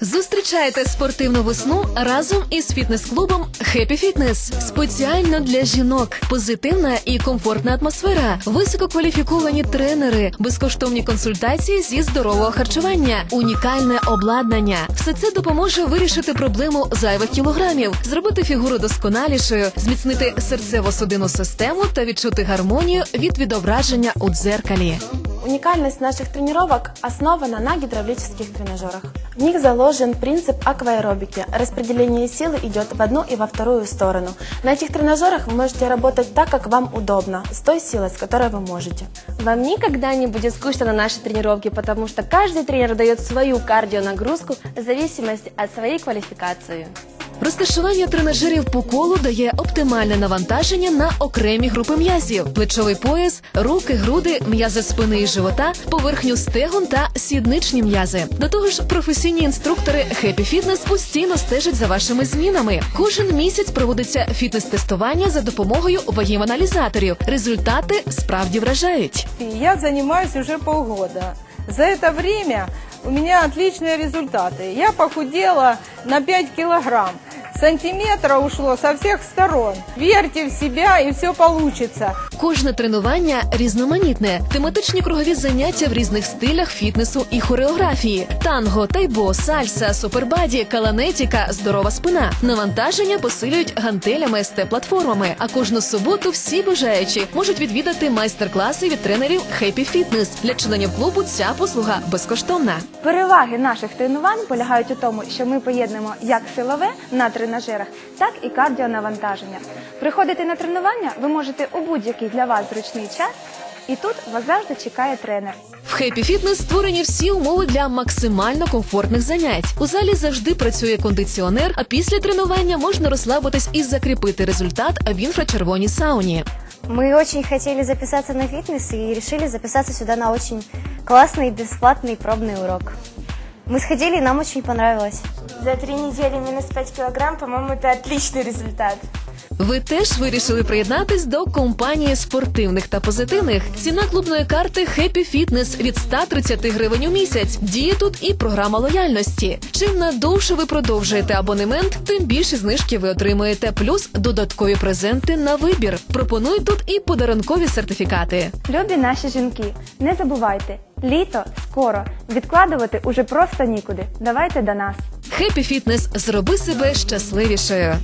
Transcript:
Зустрічайте спортивну весну разом із фітнес-клубом Happy Fitness. Спеціально для жінок. Позитивна і комфортна атмосфера, висококваліфіковані тренери, безкоштовні консультації зі здорового харчування, унікальне обладнання. Все це допоможе вирішити проблему зайвих кілограмів, зробити фігуру досконалішою, зміцнити серцево-судинну систему та відчути гармонію від відображення у дзеркалі. Уникальность наших тренировок основана на гидравлических тренажерах. В них заложен принцип акваэробики. Распределение силы идет в одну и во вторую сторону. На этих тренажерах вы можете работать так, как вам удобно, с той силой, с которой вы можете. Вам никогда не будет скучно на нашей тренировке, потому что каждый тренер дает свою кардионагрузку в зависимости от своей квалификации. Розташування тренажерів по колу дає оптимальне навантаження на окремі групи м'язів: плечовий пояс, руки, груди, м'язи спини і живота, поверхню стегон та сідничні м'язи. До того ж, професійні інструктори Happy Fitness постійно стежать за вашими змінами. Кожен місяць проводиться фітнес-тестування за допомогою вагів аналізаторів. Результати справді вражають. И Я занимаюсь уже полгода. За это время у меня отличные результаты. Я похудела на 5 килограмм. Сантиметра ушло со всех сторон. Верьте в себя и все получится. Кожне тренування різноманітне, тематичні кругові заняття в різних стилях фітнесу і хореографії: танго, тайбо, сальса, супербаді, каланетіка, здорова спина. Навантаження посилюють гантелями СТ-платформами. А кожну суботу всі бажаючі можуть відвідати майстер-класи від тренерів Happy Fitness. Для членів клубу ця послуга безкоштовна. Переваги наших тренувань полягають у тому, що ми поєднуємо як силове на тренажерах, так і кардіонавантаження. Приходити на тренування ви можете у будь-який для вас зручний час, і тут вас завжди чекає тренер. В Happy Fitness створені всі умови для максимально комфортних занять. У залі завжди працює кондиціонер, а після тренування можна розслабитись і закріпити результат в інфрачервоній сауні. Мы очень хотели записаться на фитнес и решили записаться сюда на очень классный бесплатный пробный урок. Мы сходили, и нам очень понравилось. За три недели минус 5 килограмм, по-моему, это отличный результат. Ви теж вирішили приєднатись до компанії спортивних та позитивних. Ціна клубної карти Happy Fitness від 130 гривень у місяць. Діє тут і програма лояльності. Чим надовше ви продовжуєте абонемент, тим більше знижки ви отримуєте. Плюс додаткові презенти на вибір. Пропонують тут і подарункові сертифікати. Любі наші жінки, не забувайте, літо скоро. Відкладувати уже просто нікуди. Давайте до нас. Happy Fitness – зроби себе щасливішою.